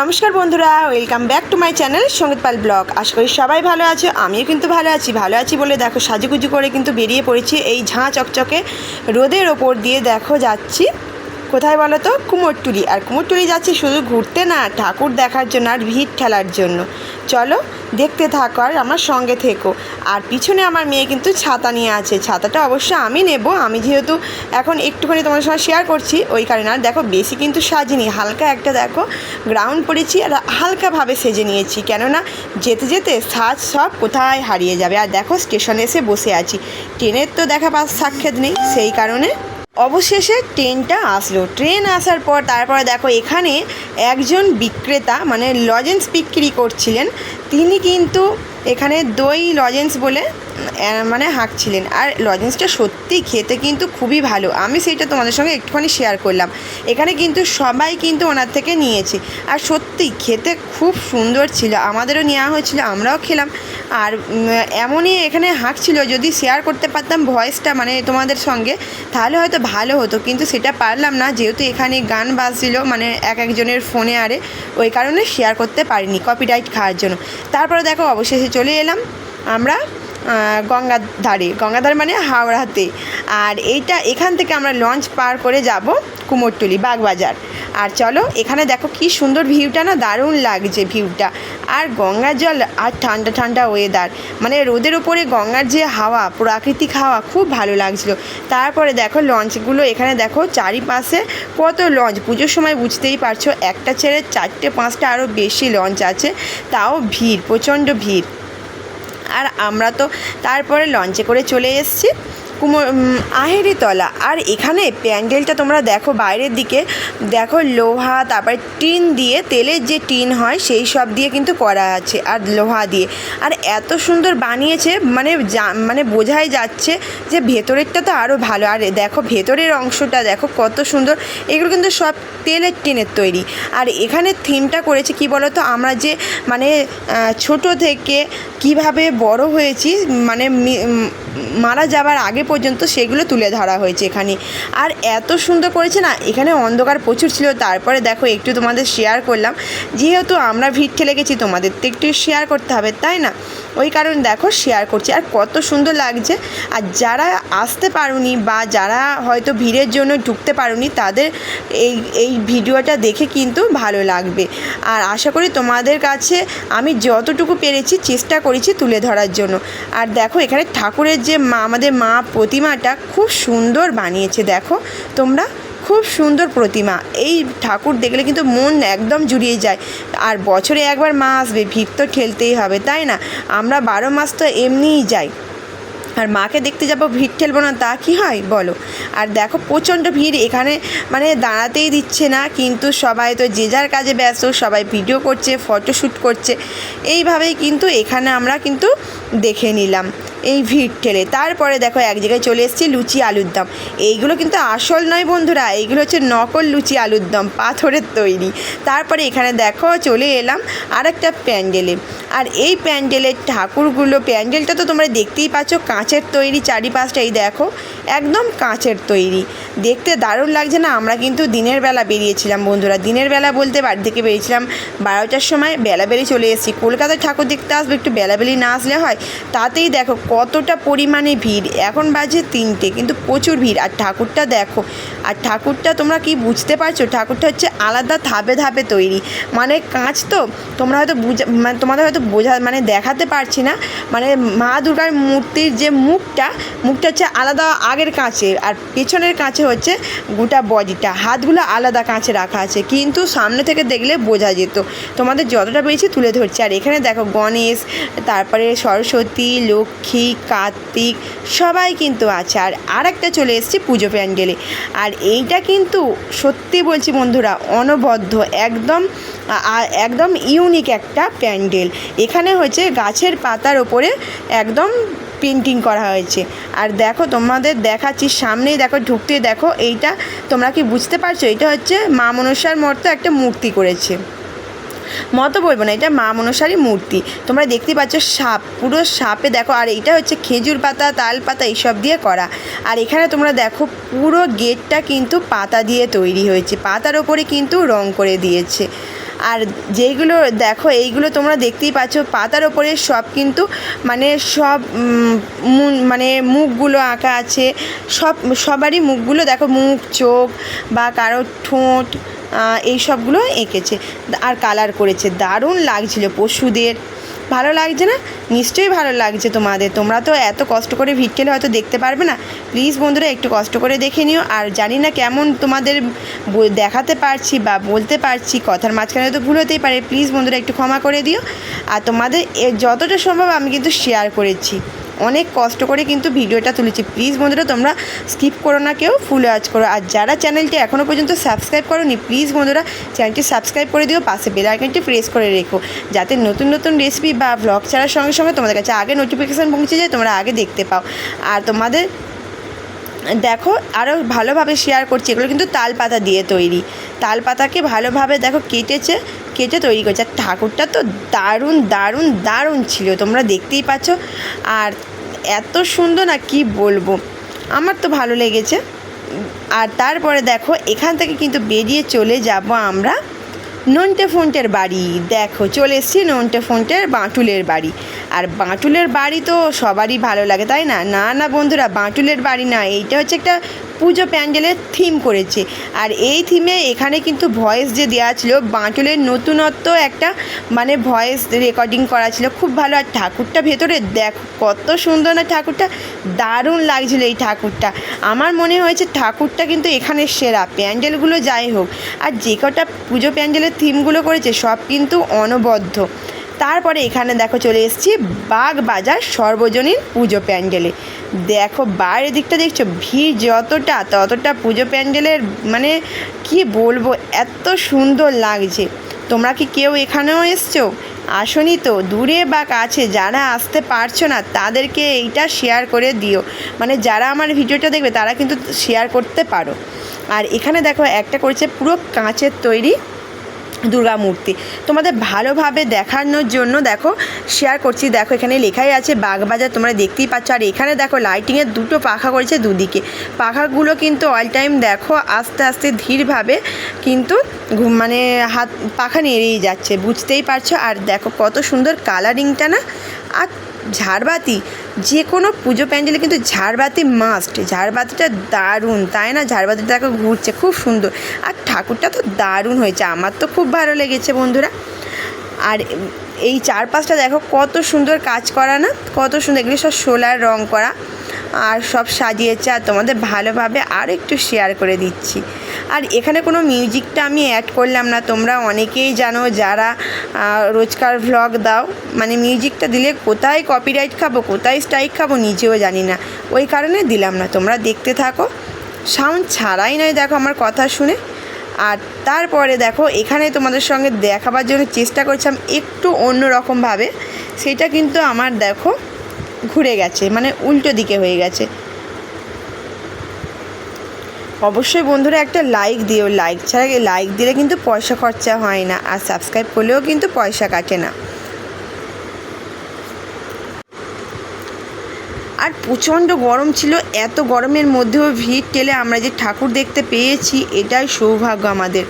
নমস্কার বন্ধুরা welcome back to my channel Sangeet Pal blog আশা করি সবাই ভালো আছে, আমিও কিন্তু ভালো আছি। ভালো আছি বলে দেখো, সাজুগুজু করে কিন্তু বেরিয়ে পড়েছি এই ঝাঁ চকচকে রোদের ওপর দিয়ে দেখো, যাচ্ছি। কোথায় বলো তো? কুমোরটুলি। আর কুমোরটুলি যাচ্ছি শুধু ঘুরতে না, ঠাকুর দেখার জন্য আর ভিড় ঠেলার জন্য। চলো, দেখতে থাকো আর আমার সঙ্গে থেকো। আর পিছনে আমার মেয়ে কিন্তু ছাতা নিয়ে আছে। ছাতাটা অবশ্য আমি নেব। আমি যেহেতু এখন একটুখানি তোমার সঙ্গে শেয়ার করছি, ওই কারণে আর দেখো, বেশি কিন্তু সাজিনি। হালকা একটা দেখো গ্রাউন্ড পড়েছি আর হালকাভাবে সেজে নিয়েছি। কেননা, যেতে যেতে সাজ সব কোথায় হারিয়ে যাবে। আর দেখো স্টেশনে এসে বসে আছি। ট্রেনের তো দেখা পাস সাক্ষাৎ নেই। সেই কারণে অবশেষে ট্রেনটা আসলো। ট্রেন আসার পর তারপরে দেখো এখানে একজন বিক্রেতা মানে লজেন্স বিক্রি করছিলেন। তিনি কিন্তু এখানে দই লজেন্স বলে মানে হাঁকছিলেন। আর লজেন্সটা সত্যি খেতে কিন্তু খুবই ভালো। আমি সেইটা তোমাদের সঙ্গে একটুখানি শেয়ার করলাম। এখানে কিন্তু সবাই কিন্তু ওনার থেকে নিয়েছি। আর সত্যি খেতে খুব সুন্দর ছিল। আমাদেরও নেওয়া হয়েছিল, আমরাও খেলাম। আর এমনই এখানে হাঁকছিল, যদি শেয়ার করতে পারতাম ভয়েসটা মানে তোমাদের সঙ্গে, তাহলে হয়তো ভালো হতো। কিন্তু সেটা পারলাম না, যেহেতু এখানে গান বাজছিল মানে এক একজনের ফোনে আরে, ওই কারণে শেয়ার করতে পারিনি কপিরাইট খাওয়ার জন্য। তারপরে দেখো অবশেষে চলে এলাম আমরা। গঙ্গার ধারে গঙ্গাধার মানে হাওড়াতে। আর এইটা এখান থেকে আমরা লঞ্চ পার করে যাব কুমোরটুলি, বাগবাজার। আর চলো, এখানে দেখো কি সুন্দর ভিউটা না, দারুণ লাগছে ভিউটা। আর গঙ্গার জল আর ঠান্ডা ঠান্ডা ওয়েদার মানে রোদের ওপরে গঙ্গার যে হাওয়া, প্রাকৃতিক হাওয়া, খুব ভালো লাগছিল। তারপরে দেখো লঞ্চগুলো, এখানে দেখো চারিপাশে কত লঞ্চ। পুজোর সময় বুঝতেই পারছ, একটা ছেড়ে চারটে, পাঁচটা আরও বেশি লঞ্চ আছে। তাও ভিড়, প্রচণ্ড ভিড়। আর আমরা তো তারপরে লঞ্চে করে চলে এসেছি। কুমো উম, আহেরিতলা আর এখানে প্যান্ডেলটা তোমরা দেখো বাইরের দিকে। দেখো লোহা তারপরে টিন দিয়ে তেলের যে টিন হয় সেই সব দিয়ে কিন্তু করা আছে আর লোহা দিয়ে। আর এত সুন্দর বানিয়েছে মানে মানে বোঝাই যাচ্ছে যে ভেতরেরটা তো আরও ভালো। আর দেখো ভেতরের অংশটা দেখো কত সুন্দর। এগুলো কিন্তু সব তেলের টিনের তৈরি। আর এখানে থিমটা করেছে কি বলো তো আমরা যে মানে ছোট থেকে কীভাবে বড় হয়েছি মানে মারা যাবার আগে পর্যন্ত সেগুলো তুলে ধরা হয়েছে এখানে। আর এত সুন্দর করেছে না, এখানে অন্ধকার প্রচুর ছিল, তারপরে দেখো একটু তোমাদের শেয়ার করলাম। যেহেতু আমরা ভিড় ঠেলে গেছি, তোমাদের তো একটু শেয়ার করতে হবে, তাই না? ওই কারণে দেখো শেয়ার করছি, আর কত সুন্দর লাগছে। আর যারা আসতে পারুনি বা যারা হয়তো ভিড়ের জন্য ঢুকতে পারুনি, তাদের এই এই ভিডিওটা দেখে কিন্তু ভালো লাগবে। আর আশা করি তোমাদের কাছে আমি যতটুকু পেরেছি, চেষ্টা করেছি তুলে ধরার জন্য। আর দেখো এখানে ঠাকুরের যে মা, আমাদের মা প্রতিমাটা খুব সুন্দর বানিয়েছে, দেখো। তোমরা খুব সুন্দর প্রতিমা। এই ঠাকুর দেখলে কিন্তু মন একদম জুড়িয়ে যায়। আর বছরে একবার মা আসবে, ভিড় তো ঠেলতেই হবে, তাই না? আমরা বারো মাস তো এমনিই যাই। আর মাকে দেখতে যাব, ভিড় ঠেলবো না, তা কি হয়? বলো। আর দেখো, প্রচণ্ড ভিড়, এখানে মানে দাঁড়াতেই দিচ্ছে না, কিন্তু সবাই তো যে যার কাজে ব্যস্ত, সবাই ভিডিও করছে ফটোশ্যুট করছে। এইভাবেই কিন্তু এখানে আমরা কিন্তু দেখে নিলাম। এই ভিড় ঠেলে। তারপরে দেখো এক জায়গায় চলে এসেছি লুচি আলুর দম। এইগুলো কিন্তু আসল নয় বন্ধুরা, এইগুলো হচ্ছে নকল লুচি আলুর দম, পাথরের তৈরি। তারপরে এখানে দেখো চলে এলাম আর একটা প্যান্ডেলে। আর এই প্যান্ডেলের ঠাকুরগুলো, প্যান্ডেলটা তো তোমরা দেখতেই পাচ্ছ, কাঁচের তৈরি চারিপাশটা, এই দেখো, একদম কাঁচের তৈরি। দেখতে দারুণ লাগছে না? আমরা কিন্তু দিনের বেলা বেরিয়েছিলাম বন্ধুরা। দিনের বেলা বলতে বাড়ি থেকে বেরিয়েছিলাম বারোটার সময় বেলাবেলি চলে এসেছি। কলকাতায় ঠাকুর দেখতে আসব, একটু বেলাবেলি না আসলে হয়, তাতেই দেখো কতটা পরিমাণে ভিড়? এখন বাজে তিনটে, কিন্তু প্রচুর ভিড়। আর ঠাকুরটা দেখো, আর ঠাকুরটা তোমরা কি বুঝতে পারছ? ঠাকুরটা হচ্ছে আলাদা ধাপে ধাপে তৈরি। মানে কাঁচ তো তোমরা হয়তো বুঝা মানে তোমাদের হয়তো বোঝা মানে দেখাতে পারছি না। মানে মা দুর্গার মূর্তির যে মুখটা মুখটা হচ্ছে আলাদা আগের কাঁচের, আর পেছনের কাঁচে হচ্ছে গোটা বডিটা। হাতগুলো আলাদা কাঁচে রাখা আছে, কিন্তু সামনে থেকে দেখলে বোঝা যেত। তোমাদের যতটা পেয়েছি তুলে ধরছি। আর এখানে দেখো গণেশ, তারপরে সরস্বতী, লক্ষ্মী কার্তিক সবাই কিন্তু আছে। আর আর একটা চলে এসেছি পুজো প্যান্ডেলে। আর এইটা কিন্তু সত্যি বলছি বন্ধুরা, অনবদ্য, একদম একদম ইউনিক একটা প্যান্ডেল। এখানে হচ্ছে গাছের পাতার ওপরে একদম পেন্টিং করা হয়েছে। আর দেখো, তোমাদের দেখাচ্ছি, সামনেই দেখো ঢুকতে দেখো, এইটা তোমরা কি বুঝতে পারছ? এটা হচ্ছে মা মনসার মতো একটা মূর্তি করেছে। মতো বলব না, এটা মা মনসারই মূর্তি। তোমরা দেখতে পাচ্ছ সাপ, পুরো সাপে দেখো, আর এইটা হচ্ছে খেজুর পাতা, তাল পাতা, এইসব দিয়ে করা। আর এখানে তোমরা দেখো, পুরো গেটটা কিন্তু পাতা দিয়ে তৈরি হয়েছে, পাতার ওপরে কিন্তু রং করে দিয়েছে। আর যেইগুলো দেখো, এইগুলো তোমরা দেখতেই পাচ্ছ, পাতার ওপরে সব কিন্তু মানে সব মানে মুখগুলো আঁকা আছে। সব, সবারই মুখগুলো দেখো, মুখ, চোখ বা কারও ঠোঁট এই সবগুলো এঁকেছে। আর কালার করেছে। দারুণ লাগছিল পশুদের। ভালো লাগছে না? নিশ্চয়ই ভালো লাগছে তোমাদের। তোমরা তো এত কষ্ট করে ভিটকেলে হয়তো দেখতে পারবে না। প্লিজ বন্ধুরা, একটু কষ্ট করে দেখে নিও। আর জানি না কেমন তোমাদের দেখাতে পারছি বা বলতে পারছি। কথার মাঝখানে তো ভুল হতেই পারে। প্লিজ বন্ধুরা, একটু ক্ষমা করে দিও। আর তোমাদের যতটা সম্ভব আমি কিন্তু শেয়ার করেছি। অনেক কষ্ট করে কিন্তু ভিডিওটা তুলেছি। প্লিজ বন্ধুরা, তোমরা স্কিপ করো না কেউ ফুল ওয়াচ করো। আর যারা চ্যানেলটি এখনও পর্যন্ত সাবস্ক্রাইব করোনি প্লিজ বন্ধুরা চ্যানেলটি সাবস্ক্রাইব করে দিও, পাশে বেল আইকনটি প্রেস করে রেখো। যাতে নতুন নতুন রেসিপি বা ব্লগ ছাড়ার সঙ্গে সঙ্গে তোমাদের কাছে আগে নোটিফিকেশান পৌঁছে যায়, তোমরা আগে দেখতে পাও। আর তোমাদের দেখো আরও ভালোভাবে শেয়ার করছি, এগুলো কিন্তু তাল পাতা দিয়ে তৈরি। তাল পাতাকে ভালোভাবে দেখো, কেটেছে কেটে তৈরি করছে। আর ঠাকুরটা তো দারুণ দারুণ দারুণ ছিল। তোমরা দেখতেই পাচ্ছ। আর এত সুন্দর না কি বলব। আমার তো ভালো লেগেছে। আর তারপরে দেখো, এখান থেকে কিন্তু বেরিয়ে চলে যাব আমরা নন্টে ফোন্টের বাড়ি। দেখো, চলে এসেছি নন্টে ফোন্টের বাঁটুলের বাড়ি। আর বাঁটুলের বাড়ি তো সবারই ভালো লাগে, তাই না? না না, বন্ধুরা, বাঁটুলের বাড়ি না। এইটা হচ্ছে একটা পুজো প্যান্ডেলের থিম করেছে। আর এই থিমে এখানে কিন্তু ভয়েস যে দেওয়া ছিল, বাঁটুলের নতুনত্ব একটা মানে ভয়েস রেকর্ডিং করা ছিল। খুব ভালো। আর ঠাকুরটা ভেতরে দেখ, কত সুন্দর না ঠাকুরটা, দারুণ লাগছিল এই ঠাকুরটা। আমার মনে হয়েছে ঠাকুরটা কিন্তু এখানে সেরা, প্যান্ডেলগুলো যাই হোক। আর যে কটা পুজো প্যান্ডেলের থিমগুলো করেছে, সব কিন্তু অনবদ্য। তারপরে এখানে দেখো চলে এসেছি বাগ বাজার সর্বজনীন পুজো প্যান্ডেলে। দেখো বাইরের দিকটা দেখছ, ভিড় যতটা ততটা পুজো প্যান্ডেলের মানে কি বলব, এত সুন্দর লাগছে। তোমরা কি কেউ এখানেও এসছো? আসনি তো, দূরে বা কাছে যারা আসতে পারছ না, তাদেরকে এইটা শেয়ার করে দিও। মানে যারা আমার ভিডিওটা দেখবে, তারা কিন্তু শেয়ার করতে পারো। আর এখানে দেখো একটা করেছে পুরো কাঁচের তৈরি দুর্গা মূর্তি। তোমাদের ভালোভাবে দেখানোর জন্য দেখো শেয়ার করছি। দেখো, এখানে লেখাই আছে, বাগবাজার তোমরা দেখতেই পাচ্ছ। আর এখানে দেখো লাইটিংয়ের দুটো পাখা করেছে দুদিকে। পাখাগুলো কিন্তু অল টাইম দেখো, আস্তে আস্তে ধীরভাবে কিন্তু মানে হাত পাখা নেড়েই যাচ্ছে, বুঝতেই পারছ? আর দেখো, কত সুন্দর কালারিংটা না? আর ঝাড়বাতি, যে কোনো পুজো প্যান্ডেলে কিন্তু ঝাড়বাতি মাস্ট ঝাড়বাতিটা দারুণ, তাই না? ঝাড়বাতিটা দেখো ঘুরছে, খুব সুন্দর। আর ঠাকুরটা তো দারুণ হয়েছে, আমার তো খুব ভালো লেগেছে বন্ধুরা। আর এই চারপাশটা দেখো কত সুন্দর কাজ করা না? কত সুন্দর, এগুলো সব সোলার রং করা। আর সব সাজিয়েছে, আর তোমাদের ভালোভাবে আর একটু শেয়ার করে দিচ্ছি। আর এখানে কোনো মিউজিকটা আমি অ্যাড করলাম না। তোমরা অনেকেই জানো যারা রোজকার ভ্লগ দাও মানে মিউজিকটা দিলে কোথায় কপিরাইট খাব, কোথায় স্ট্রাইক খাব নিজেও জানি না। ওই কারণে দিলাম না। তোমরা দেখতে থাকো। সাউন্ড ছাড়াই নয়, দেখো আমার কথা শুনে। আর তারপরে দেখো, এখানে তোমাদের সঙ্গে দেখাবার জন্য চেষ্টা করছিলাম একটু অন্য রকমভাবে। সেটা কিন্তু আমার দেখো, ঘুরে গেছে মানে উল্টো দিকে হয়ে গেছে। অবশ্যই বন্ধুরা একটা লাইক দিও। লাইক ছাড়া লাইক দিলে কিন্তু পয়সা খরচা হয় না আর সাবস্ক্রাইব করলেও কিন্তু পয়সা কাটে না। আর প্রচণ্ড গরম ছিল, এত গরমের মধ্যেও ভিড় টেলে আমরা যে ঠাকুর দেখতে পেয়েছি, এটাই সৌভাগ্য আমাদের।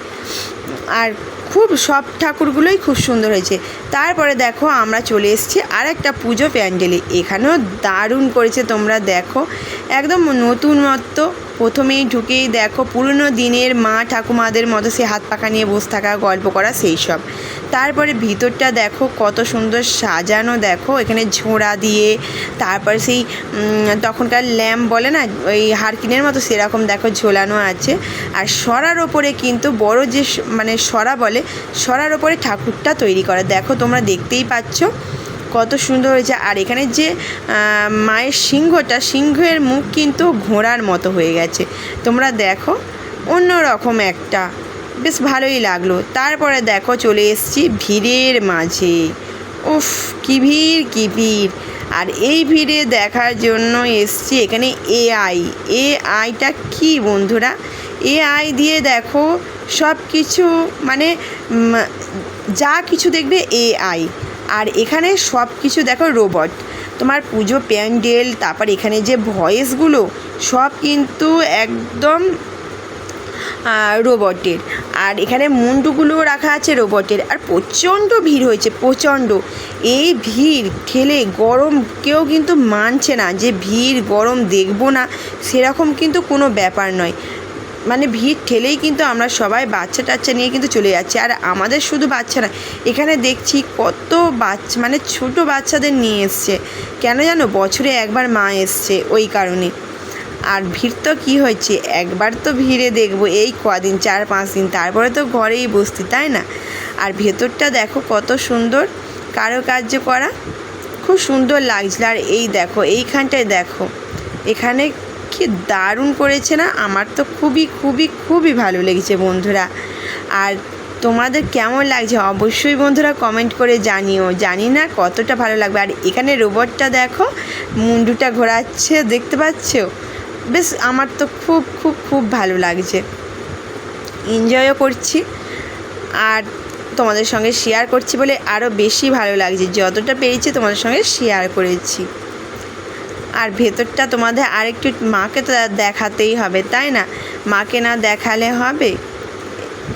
আর খুব সব ঠাকুরগুলোই খুব সুন্দর হয়েছে। তারপরে দেখো আমরা চলে এসেছি আর একটা পুজো প্যান্ডেলে। এখানেও দারুণ করেছে তোমরা দেখো। একদম নতুনত্ব প্রথমেই ঢুকেই দেখো পুরনো দিনের মা ঠাকুমাদের মতো সে হাত পাখা নিয়ে বসে থাকা, গল্প করা, সেই সব। তারপরে ভিতরটা দেখো, কত সুন্দর সাজানো দেখো, এখানে ঝোড়া দিয়ে, তারপরে সেই তখনকার ল্যাম্প বলে না, ওই হারকিনের মতো সেরকম দেখো ঝোলানো আছে। আর সরার ওপরে কিন্তু বড় যে মানে সরা বলে, সরার ওপরে ঠাকুরটা তৈরি করা। দেখো, তোমরা দেখতেই পাচ্ছ কত সুন্দর হয়েছে। আর এখানে যে মায়ের সিংহটা, সিংহের মুখ কিন্তু ঘোড়ার মতো হয়ে গেছে। তোমরা দেখো অন্য রকম একটা বেশ ভালোই লাগল। তারপরে দেখো চলে এসেছি ভিড়ের মাঝে। উফ, কি ভিড় কি ভিড়। আর এই ভিড়ে দেখার জন্য এসছি এখানে এআই। এআইটা কি বন্ধুরা? এআই দিয়ে দেখো সব কিছু মানে যা কিছু দেখবে এআই। আর এখানে সব কিছু দেখো রোবট। তোমার পুজো প্যান্ডেল, তারপর এখানে যে ভয়েসগুলো, সব কিন্তু একদম রোবটের। আর এখানে মুন্ডুগুলোও রাখা আছে রোবটের। আর প্রচণ্ড ভিড় হয়েছে, প্রচণ্ড। এই ভিড় ঠেলে গরম কেউ কিন্তু মানছে না যে ভিড়, গরম দেখব না, সেরকম কিন্তু কোনো ব্যাপার নয়। মানে ভিড় ঠেলেই কিন্তু আমরা সবাই বাচ্চা টাচ্চা নিয়ে কিন্তু চলে যাচ্ছি। আর আমাদের শুধু বাচ্চা না, এখানে দেখছি কত বাচ্চা মানে ছোট বাচ্চাদের নিয়ে এসছে। কেন জানো? বছরে একবার মা এসছে ওই কারণে। আর ভিড় তো কী হয়েছে? একবার তো ভিড়ে দেখব। এই কদিন, চার পাঁচ দিন, তারপরে তো ঘরেই বসতি, তাই না? আর ভেতরটা দেখো কত সুন্দর কারুকার্য করা। খুব সুন্দর লাগছিল। আর এই দেখো, এইখানটায় দেখো, এখানে কি দারুণ করেছে না? আমার তো খুবই খুবই খুবই ভালো লেগেছে বন্ধুরা। আর তোমাদের কেমন লাগছে? অবশ্যই বন্ধুরা কমেন্ট করে জানিও। জানি না কতটা ভালো লাগবে। আর এখানে রোবটটা দেখো, মুন্ডুটা ঘোরাচ্ছে, দেখতে পাচ্ছ? বেশ, আমার তো খুব খুব খুব ভালো লাগছে। এনজয়ও করছি আর তোমাদের সঙ্গে শেয়ার করছি বলে আরও বেশি ভালো লাগছে। যতটা পেরেছি তোমাদের সঙ্গে শেয়ার করেছি। আর ভেতরটা তোমাদের আরেকটু মাকে তো দেখাতেই হবে, তাই না? মাকে না দেখালে হবে?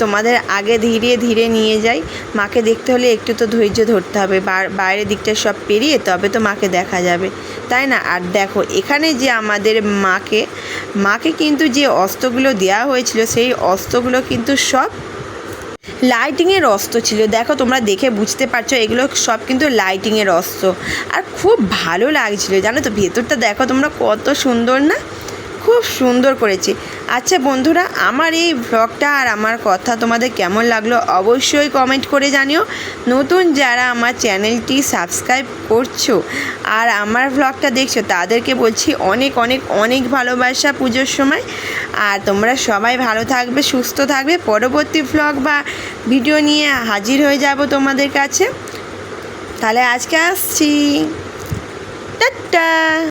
তোমাদের আগে ধীরে ধীরে নিয়ে যাই। মাকে দেখতে হলে একটু তো ধৈর্য ধরতে হবে। বাইরের দিকটা সব পেরিয়ে তবে তো মাকে দেখা যাবে। তাই না? আর দেখো, এখানে যে আমাদের মাকে মাকে কিন্তু যে অস্ত্রগুলো দেওয়া হয়েছিল, সেই অস্ত্রগুলো কিন্তু সব লাইটিংয়ের অস্ত্র ছিল। দেখো, তোমরা দেখে বুঝতে পারছ, এগুলো সব কিন্তু লাইটিংয়ের অস্ত্র। আর খুব ভালো লাগছিল, জানো তো? ভেতরটা দেখো, তোমরা কত সুন্দর না? খুব সুন্দর করেছে। আচ্ছা বন্ধুরা, আমার এই ভ্লগটা আর আমার কথা তোমাদের কেমন লাগল অবশ্যই কমেন্ট করে জানিও। নতুন যারা আমার চ্যানেলটি সাবস্ক্রাইব করছ আর আমার ভ্লগটা দেখছ, তাদেরকে বলছি অনেক অনেক অনেক ভালোবাসা পুজোর সময়। আর তোমরা সবাই ভালো থাকবে, সুস্থ থাকবে। পরবর্তী ভ্লগ বা ভিডিও নিয়ে হাজির হয়ে যাব তোমাদের কাছে। তাহলে আজকে আসছি। টাটা!